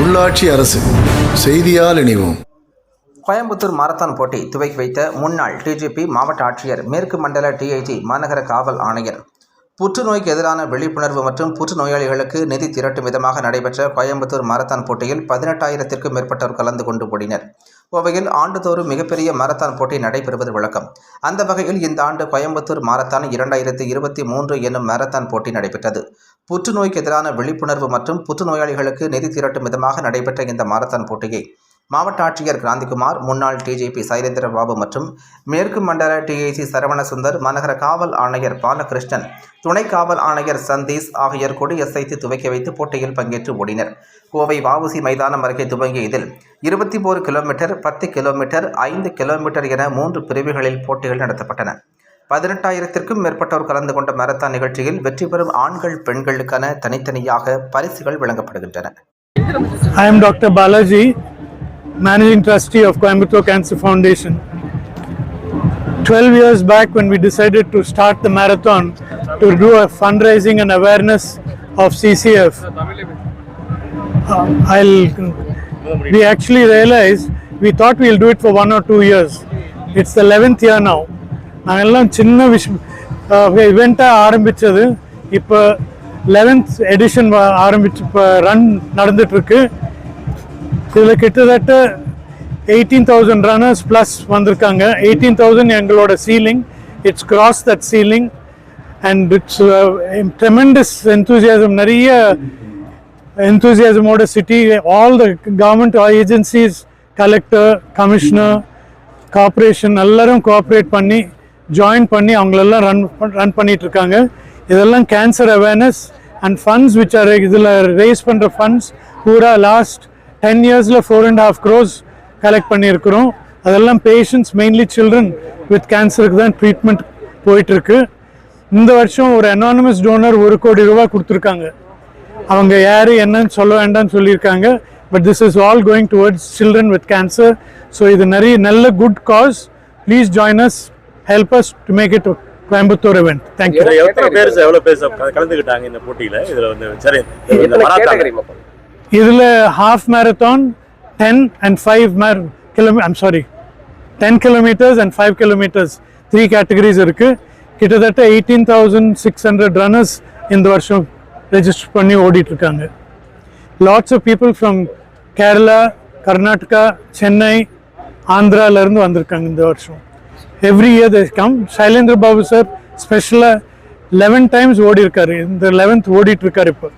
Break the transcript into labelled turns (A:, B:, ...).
A: உள்ளாட்சி அரசு செய்தியால் இணைவோம்.
B: கோயம்புத்தூர் மாரத்தான் போட்டி துவக்கி வைத்த முன்னாள் டிஜிபி மாவட்ட ஆட்சியர் மேற்கு மண்டல டிஐஜி மாநகர காவல் ஆணையர். புற்றுநோய்க்கு எதிரான விழிப்புணர்வு மற்றும் புற்றுநோயாளிகளுக்கு நிதி திரட்டும் விதமாக நடைபெற்ற கோயம்புத்தூர் மாரத்தான் போட்டியில் பதினெட்டாயிரத்திற்கும் மேற்பட்டோர் கலந்து கொண்டு ஓடினர். கோவையில் ஆண்டுதோறும் மிகப்பெரிய மாரத்தான் போட்டி நடைபெறுவது வழக்கம். அந்த வகையில் இந்த ஆண்டு கோயம்புத்தூர் மாரத்தான் இரண்டாயிரத்தி இருபத்தி மூன்று என்னும் மாரத்தான் போட்டி நடைபெற்றது. புற்றுநோய்க்கு எதிரான விழிப்புணர்வு மற்றும் புற்றுநோயாளிகளுக்கு நிதி திரட்டும் விதமாக நடைபெற்ற இந்த மாரத்தான் போட்டியை மாவட்ட ஆட்சியர் கிராந்திகுமார் முன்னாள் டிஜிபி சைலேந்திர பாபு மற்றும் மேற்கு மண்டல டிஐசி சரவணசுந்தர் மாநகர காவல் ஆணையர் பாலகிருஷ்ணன் துணை காவல் ஆணையர் சந்தீஷ் ஆகியோர் கொடியசைத்து துவக்கி வைத்து போட்டியில் பங்கேற்று ஓடினர். கோவை வாவுசி மைதானம் அருகே துவங்கிய இதில் இருபத்தி ஓரு கிலோமீட்டர் பத்து கிலோமீட்டர் ஐந்து கிலோமீட்டர் என மூன்று பிரிவுகளில் போட்டிகள் நடத்தப்பட்டன. பதினெட்டாயிரத்திற்கும் மேற்பட்டோர் கலந்து கொண்ட மரத்தான் நிகழ்ச்சியில் வெற்றி பெறும் ஆண்கள் பெண்களுக்கான தனித்தனியாக பரிசுகள் வழங்கப்படுகின்றன.
C: I M doctor Balaji Managing Trustee of Coimbatore Cancer Foundation. 12 years back, when we decided to start the marathon to do a fundraising and awareness of CCF, uh, I'll, we actually realized we thought we'll do it for one or two years. It's the 11th year now. நாங்கெல்லாம் சின்ன விஷயம் இவெண்ட்டாக ஆரம்பித்தது இப்போ eleventh edition ஆரம்பிச்சு இப்போ run நடந்துட்டுருக்கு இதில் கிட்டத்தட்ட எயிட்டீன் தௌசண்ட் ரன்னர்ஸ் ப்ளஸ் வந்திருக்காங்க. எயிட்டீன் தௌசண்ட் எங்களோட ceiling it's cross that ceiling and it's tremendous enthusiasm நிறைய என்தூசியாசமோட city all the government agencies collector commissioner corporation எல்லாரும் கோஆப்ரேட் பண்ணி ஜாயின் பண்ணி அவங்களெல்லாம் ரன் ரன் பண்ணிட்டு இருக்காங்க இதெல்லாம் cancer awareness and funds which are இதில் ரேஸ் பண்ணுற ஃபண்ட்ஸ் பூரா லாஸ்ட் டென் இயர்ஸில் four and half crores collect பண்ணியிருக்கிறோம். அதெல்லாம் பேஷண்ட்ஸ் மெயின்லி சில்ட்ரன் வித் கேன்சருக்கு தான் ட்ரீட்மெண்ட் போயிட்டுருக்கு. இந்த வருஷம் ஒரு அனானமஸ் டோனர் ஒரு கோடி ரூபாய் கொடுத்துருக்காங்க. அவங்க யார் என்னன்னு சொல்ல வேண்டாம்னு சொல்லியிருக்காங்க. But this is all going towards children with cancer so இது நிறைய நல்ல good cause please join us help us to make it Coimbatore you.
D: இதுல எத்தனை பேர் சார் எவ்வளவு பேர் கலந்துக்கிட்டாங்க இந்த போட்டியில? இதுல வந்து சரி
C: இதில் half marathon ten and five mar kilome I'm sorry ten kilometres and five kilometres three categories இருக்குது கிட்டத்தட்ட eighteen thousand six hundred runners இந்த வருஷம் ரெஜிஸ்டர் பண்ணி ஓடிட்டுருக்காங்க. Lots of people from Kerala Karnataka Chennai ஆந்திராலேருந்து வந்திருக்காங்க இந்த வருஷம். Every year they come Sylendra Babu sir ஸ்பெஷலாக eleven times ஓடி இருக்காரு இந்த லெவன்த் ஓடிட்டு இருக்காரு இப்போ.